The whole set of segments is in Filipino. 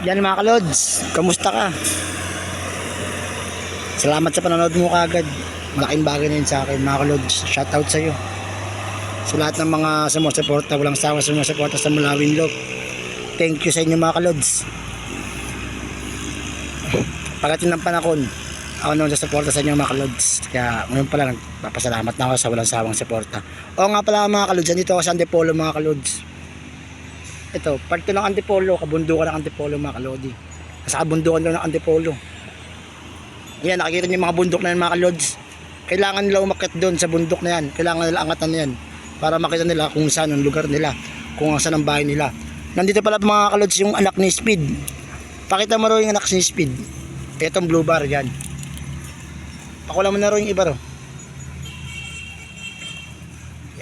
Yan mga kalods, kamusta ka? Salamat sa panonood mo kagad. Malaking bagay na yun sa akin mga kalods. Shoutout sa iyo. Sa lahat ng mga sumusuporta, walang sawa sumusuporta sa Malawin Love. Thank you sa inyo mga kalods. Pagdating ng panahon, ako naman sa suporta sa inyo mga kalods. Kaya ngayon pala nagpapasalamat na ako sa walang sawang suporta. O nga pala mga kalods, andito ako sa Antipolo mga kalods. Ito, part 2 ng Antipolo, kabundukan ng Antipolo mga kalodi. Nasa kabundukan daw ng Antipolo. Yan, nakikita niyo mga bundok na yan mga kalods. Kailangan nila umakyat doon sa bundok na yan. Kailangan nila angatan na yan. Para makita nila kung saan ang lugar nila. Kung saan ang bahay nila. Nandito pala mga kalods yung anak ni Speed. Pakita mo yung anak ni Speed. Itong blue bar yan. Pakulang mo na rin yung iba ro.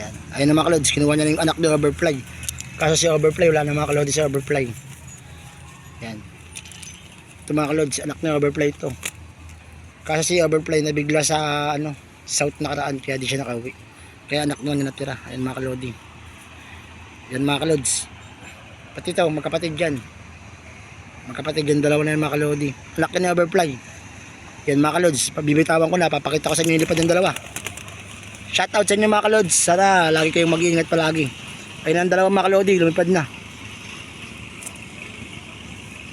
Yan. Ayun na mga kalods. Kinuha niya na yung anak ni Overfly. Kaso si Overfly, wala na mga kalodi si Overfly. Yan. Ito mga kalodi, anak ni Overfly ito. Kaso si Overfly nabigla sa ano, south nakaraan kaya di siya nakauwi. Kaya anak niya na natira. Ayan mga kalodi. Yan mga kalods. Pati ito, magkapatid yan. Magkapatid yan, dalawa na yan mga kalodi. Anak ni Overfly. Yan mga kalods, pabibitawan ko na, papakita ko sa inyo yung lipad ng dalawa. Shoutout sa inyo mga kalods. Sana lagi kayong mag-iingat palagi. Ayun ang dalawang mga kalodi, lumipad na.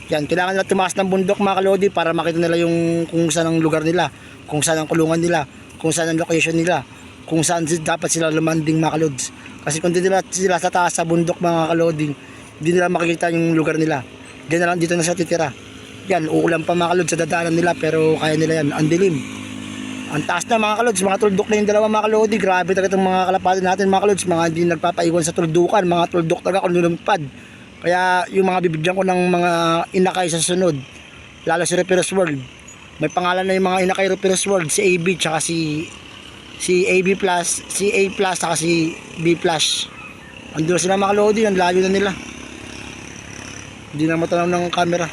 Yan, kailangan nila tumakas ng bundok mga kalodi para makita nila yung kung saan ang lugar nila, kung saan ang kulungan nila, kung saan ang location nila, kung saan dapat sila lumanding mga kalods. Kasi kung di nila sila sa taas sa bundok mga kalodi, hindi nila makikita yung lugar nila. Diyan na lang dito na sa titira. Yan, uulan pa mga kalods sa dadaanan nila pero kaya nila yan, ang dilim. Ang taas na mga kalods, mga tuldok na yung dalawa mga kalodi. Grabe talaga itong mga kalapati natin mga kalods. Mga hindi nagpapaiwan sa tuldukan, mga tuldok talaga kung lumipad. Kaya yung mga bibigyan ko ng mga inakay sa sunod, lalo si Reperos World. May pangalan na yung mga inakay Reperos World, si AB tsaka si si AB Plus, si A Plus tsaka si B Plus. Andun sila mga kalodi, ang layo na nila. Hindi na matanaw ng camera.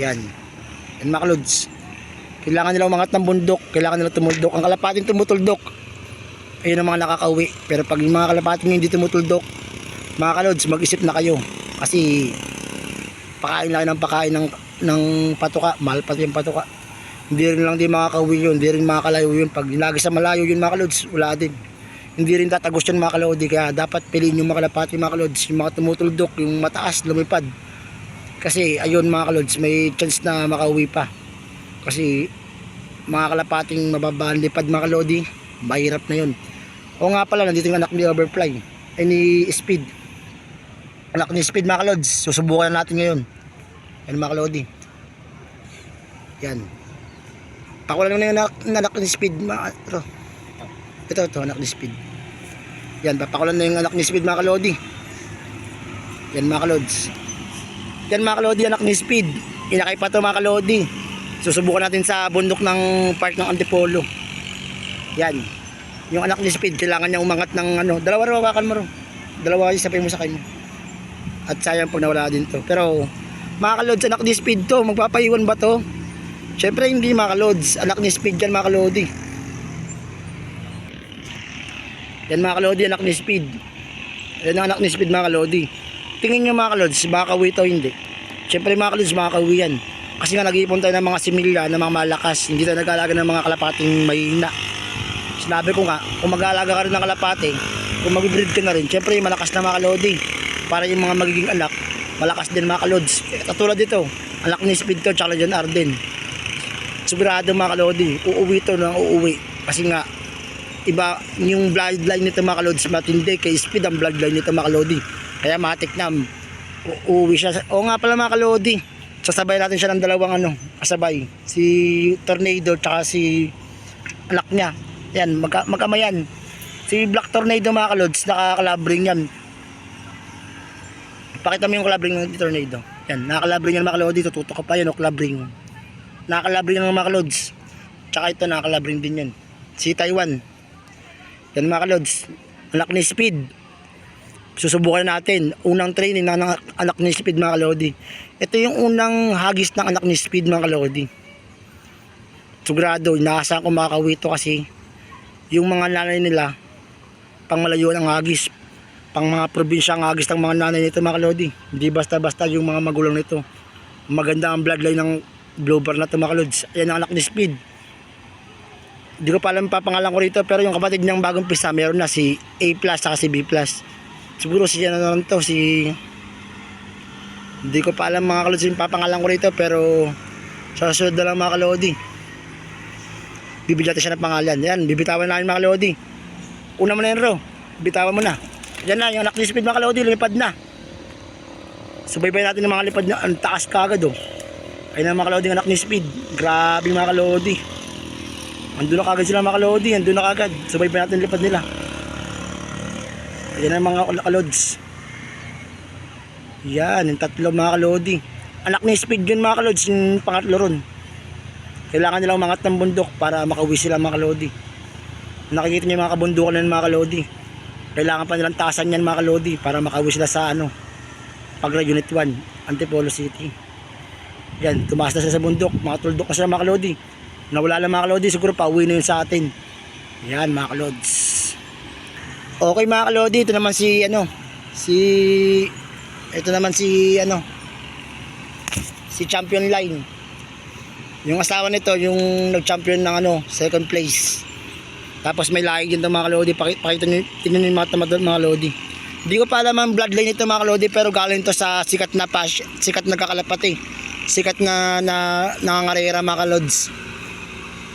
Yan. Yan mga kalods. Kailangan nila umangat ng bundok, kailangan nila tumuldok. Ang kalapating tumutuldok, ayun ang mga nakakauwi. Pero pag yung mga kalapating hindi tumutuldok, mga kalods, mag-isip na kayo. Kasi pakain lang ng pakain ng, ng patuka, mahal pati yung patuka. Hindi rin lang din makakauwi yun, hindi rin makakalayo yun. Pag lagi sa malayo yun mga kalods, wala din. Hindi rin tatagos yun mga kalodi, kaya dapat piliin yung mga kalapati mga kalods, yung mga tumutuldok, yung mataas, lumipad. Kasi ayun mga kalods, may chance na makauwi pa. Kasi mga kalapating mababaan lipad mga kalodi, mahirap na yun. O nga pala, nandito yung anak ni Overfly, ay ni Speed. Anak ni Speed mga kalods, susubukan na natin ngayon. Yan mga kalodi. Yan. Pakulan mo na yung anak, anak ni Speed mga ito. Ito, ito, anak ni Speed. Yan, papakulan na yung anak ni Speed mga kalodi. Yan mga kalods. Yan mga kalodi, anak ni Speed. Inakay pa to mga kalodi. Susubukan natin sa bundok ng park ng Antipolo. Yan. Yung anak ni Speed, kailangan niya umangat ng ano. Dalawa raw hawakan mo. Dalawa yung sabay mo sa kanya. At sayang pag nawala din to. Pero, mga kalods, anak ni Speed to. Magpapaiwan ba to? Siyempre hindi mga kalods. Anak ni Speed yan mga kalodi. Yan mga kalodi, anak ni Speed. Yan ang anak ni Speed mga kalodi. Tingin nyo mga kalods, makakawi to hindi. Siyempre mga kalods, makakawi yan. Kasi nga nag-iipon tayo ng mga similya, ng mga malakas. Hindi tayo nag-aalaga ng mga kalapating mahina. Sinabi ko nga, kung mag-aalaga ka rin ng kalapate, kung mag-breed ka na rin, siyempre malakas na mga kalodi. Para yung mga magiging anak, malakas din mga kalods. Katulad dito, anak ni Speed to, tsaka John Arden. Sigurado mga kalodi, uuwi to ng uuwi. Kasi nga, iba yung bloodline nito mga kalods matindi kay Speed ang bloodline nito mga kalodi. Kaya matik na uuwi siya. O nga pala mga kalodi, sasabay natin siya ng dalawang ano, kasabay. Si Tornado tsaka si anak niya. Yan, magka, magkamayan. Si Black Tornado mga kalods, nakakalabring yan. Pakita mo yung kalabring ng Tornado. Yan, nakakalabring yan mga kalodi, tututok ka pa yan o kalabring. Nakakalabring yan mga kalods. Tsaka ito nakakalabring din yan. Si Taiwan. Yan mga kalods. Anak ni Speed. Susubukan natin. Unang training ng anak, ni Speed mga kalodi. Ito yung unang hagis ng anak ni Speed mga kalodi. Sigurado, inaasahan ko makakawi ito kasi yung mga nanay nila pang malayo ng hagis. pang mga probinsya ang agis ng mga nanay nito mga kalodi. Hindi basta-basta yung mga magulang nito. Maganda ang bloodline ng Blower na ito mga kalods. Ayan ang anak ni Speed. Hindi ko pa alam papangalan ko rito pero yung kapatid niyang bagong pisa meron na si A plus saka si B plus. Siguro siya na naman to si hindi ko pa alam mga kalods yung papangalan ko rito pero sa susunod na lang mga kalodi. Bibigyan natin siya ng pangalan. Yan, bibitawan namin mga kalodi. Una mo na yan Ro. Bitawan mo na. Yan na, yung Speed mga kalodi, lumipad na. Subaybay natin ng mga lipad na, ang taas kagad oh. Ayun na mga kalodi, anak ni Speed. Grabe mga kalodi. Andun na kagad sila mga kalodi, andun na kagad. Subaybay natin lipad nila. Ayan na mga kal- kalods. Yan, yung tatlo mga kalodi. Anak ni Speed yun mga kalods, yung pangatlo ron. Kailangan nilang mangat ng bundok para makauwi sila mga kalodi. Nakikita niyo yung mga kabundukan ng mga kalodi. Kailangan pa nilang tasan yan mga kalodi para makauwi sila sa ano, Pagra Unit 1, Antipolo City. Yan, tumaas na sila sa bundok, mga tuldok na sila mga kalodi. Nawala lang mga kalodi, siguro pauwi na yun sa atin. Yan mga kalods. Okay mga kalodi, ito naman si ano, si, ito naman si ano, si Champion Line. Yung asawa nito, yung nag-champion ng ano, second place. Tapos may lahi din mga kalodi, pakita, nyo, tingnan yung mga tamadol mga kalodi. Hindi ko pa alam ang bloodline nito mga kalodi pero galing to sa sikat na pas, sikat na kakalapati. Sikat na na nangangarera mga kalods.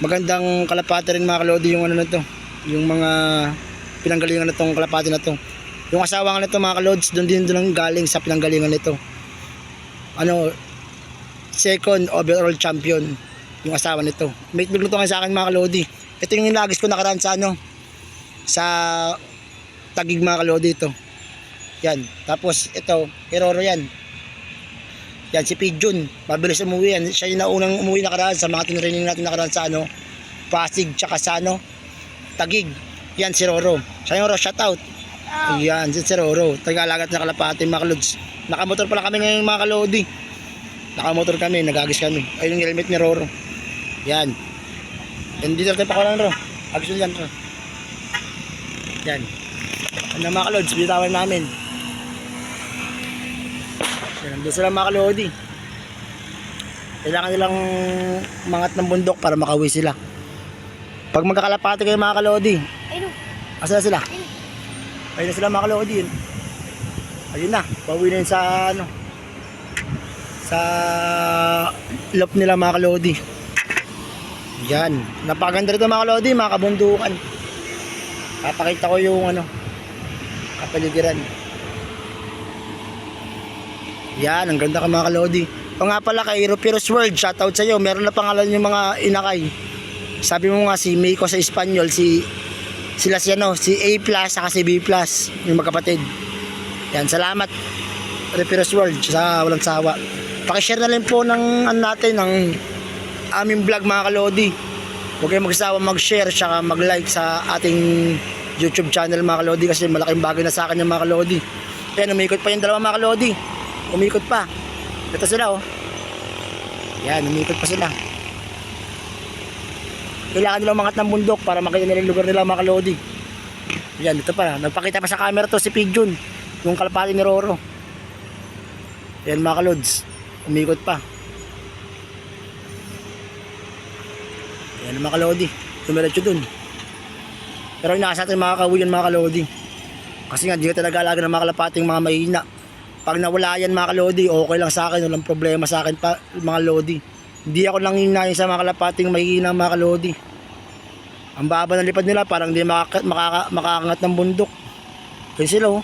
Magandang kalapati rin mga kalodi yung ano na to. Yung mga pinanggalingan na tong kalapati na to. Yung asawa nga nito mga kalods, doon din doon galing sa pinanggalingan nito. Ano, second overall champion yung asawa nito. May nagluto nga sa akin mga kalodi. Ito yung nilagis ko nakaraan sa ano, sa tagig mga kalodi ito. Yan. Tapos ito, Heroro yan. Yan, si Pigeon. Mabilis umuwi yan. Siya yung naunang umuwi nakaraan sa mga tinraining natin nakaraan sa ano, Pasig, tsaka sa ano, Tagig. Yan, si Roro. Siya yung Roro, shout out. Yan, si, Roro. Tagalagat na kalapati, mga kalods. Nakamotor pala kami ngayon mga kalodi. Nakamotor kami, nagagis kami. Ayun yung helmet ni Roro. Yan. Yan, dito tayo pa ko lang, Ro. Agis yan, Ro. Yan. Ano mga kalods, bitawan namin. Yan, nandun sila mga kalodi. Kailangan nilang mangat ng bundok para makauwi sila. Pag magkakalapati kayo mga kalodi. Asa sila? Ayun na sila mga kalodi. Yun. Ayun na, pauwi na yun sa ano, sa lop nila mga kalodi. Yan, napakaganda rito mga kalodi, mga kabundukan. Papakita ko yung ano, kapaligiran. Yan, ang ganda ka mga kalodi. O nga pala kay Ropiros World, shoutout sa iyo. Meron na pangalan yung mga inakay. Sabi mo nga si Miko sa Espanyol, si sila si ano, si A+, saka si B+, yung magkapatid. Yan, salamat Ropiros World sa walang sawa. Pakishare na rin po ng ano natin, ng aming vlog mga kalodi. Huwag kayong magsawa mag-share tsaka mag-like sa ating YouTube channel mga kalodi kasi malaking bagay na sa akin yung mga kalodi. Ayan, umikot pa yung dalawa mga kalodi. Umikot pa. Ito sila oh. Yan, umikot pa sila. Kailangan nila umangat ng bundok para makita nila yung lugar nila mga kalodi. Yan, ito pa. Nagpakita pa sa camera to si Pigeon. Yung kalapati ni Roro. Yan mga kalods. Umikot pa. Yan mga kalodi. Tumiretso dun. Pero inaasa natin mga kawiyan mga kalodi. Kasi nga di ka talaga alaga ng mga kalapating mga mahina. Pag nawala yan mga kalodi, okay lang sa akin. Walang problema sa akin pa mga lodi. Hindi ako nang hinayin sa mga kalapating mahina mga kalodi. Ang baba ng lipad nila parang hindi makaka, makaka, makakangat ng bundok. Kaya sila oh.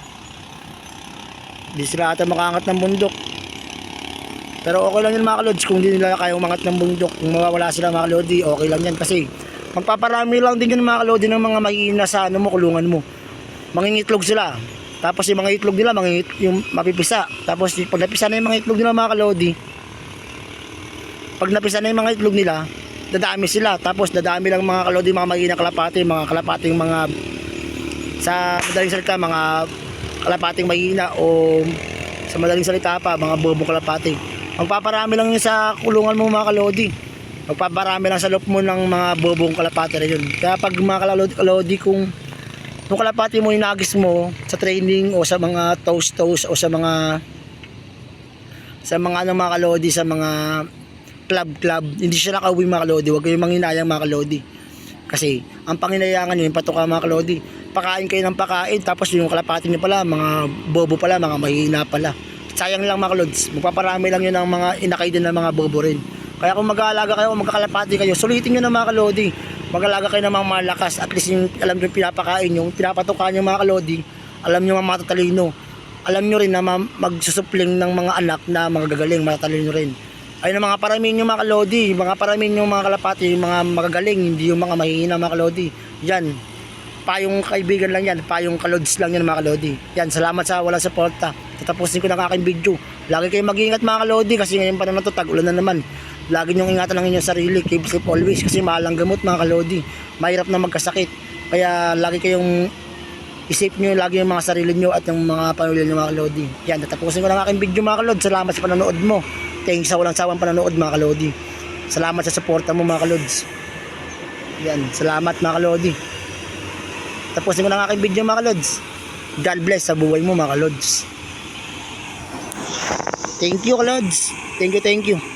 Hindi sila ata makakangat ng bundok. Pero okay lang yun mga kalods kung hindi nila kaya umangat ng bundok. Kung mawawala sila mga kalodi, okay lang yan kasi magpaparami lang din yun mga kalodi ng mga mahina sa ano mo, kulungan mo. Mangingitlog sila. Tapos yung mga itlog nila, mangingit, yung mapipisa. Tapos pag napisa na yung mga itlog nila mga kalodi, pag napisa na yung mga itlog nila, dadami sila. Tapos dadami lang mga kalodi, mga mahina kalapati, mga kalapating mga sa madaling salita, mga kalapating mahina o sa madaling salita pa, mga bobong kalapati. Magpaparami lang yun sa kulungan mo mga kalodi. Magpaparami lang sa loob mo ng mga bobong kalapati na yun. Kaya pag mga kalodi, kalodi kung Yung kalapati mo inagis mo sa training o sa mga toast-toast o sa mga sa mga ano mga kalodi, sa mga club-club, hindi siya nakauwi mga kalodi. Huwag kayong manghinayang mga kalodi. Kasi, ang panginayangan nyo, yung patuka mga kalodi, pakain kayo ng pakain, tapos yung kalapati nyo pala, mga bobo pala, mga mahina pala. Sayang lang mga kalods, magpaparami lang yun ng mga inakay din ng mga bobo rin. Kaya kung mag-aalaga kayo, magkakalapati kayo, sulitin nyo ng mga kalodi. Mag-aalaga kayo ng mga malakas, at least yung, alam nyo pinapakain yung pinapatukan nyo mga kalodi, alam nyo mga matatalino. Alam nyo rin na ma- magsusupling ng mga anak na mga gagaling, matatalino rin. Ayun ang mga paramin yung mga kalodi, mga paramin yung mga kalapati, yung mga magagaling, hindi yung mga mahihina mga kalodi. Yan, payong kaibigan lang yan, payong kalods lang yan mga kalodi. Yan, salamat sa walang suporta. Tatapusin ko ng aking video. Lagi kayong mag-iingat mga kalodi kasi ngayon pa naman to tag-ulan na naman. Lagi niyong ingatan ang inyong sarili, keep safe always kasi mahal ang gamot mga kalodi. Mahirap na magkasakit. Kaya lagi kayong isip nyo lagi yung mga sarili nyo at yung mga pamilya nyo mga kalodi. Yan, tatapusin ko ng aking video mga kalod. Salamat sa panonood mo. Thanks sa walang sawang panonood mga kalodi. Salamat sa suporta mo mga kalods. Yan, salamat mga kalodi. Tapusin ko ng aking video mga kalods. God bless sa buhay mo mga kalods. Thank you kalods. Thank you, thank you.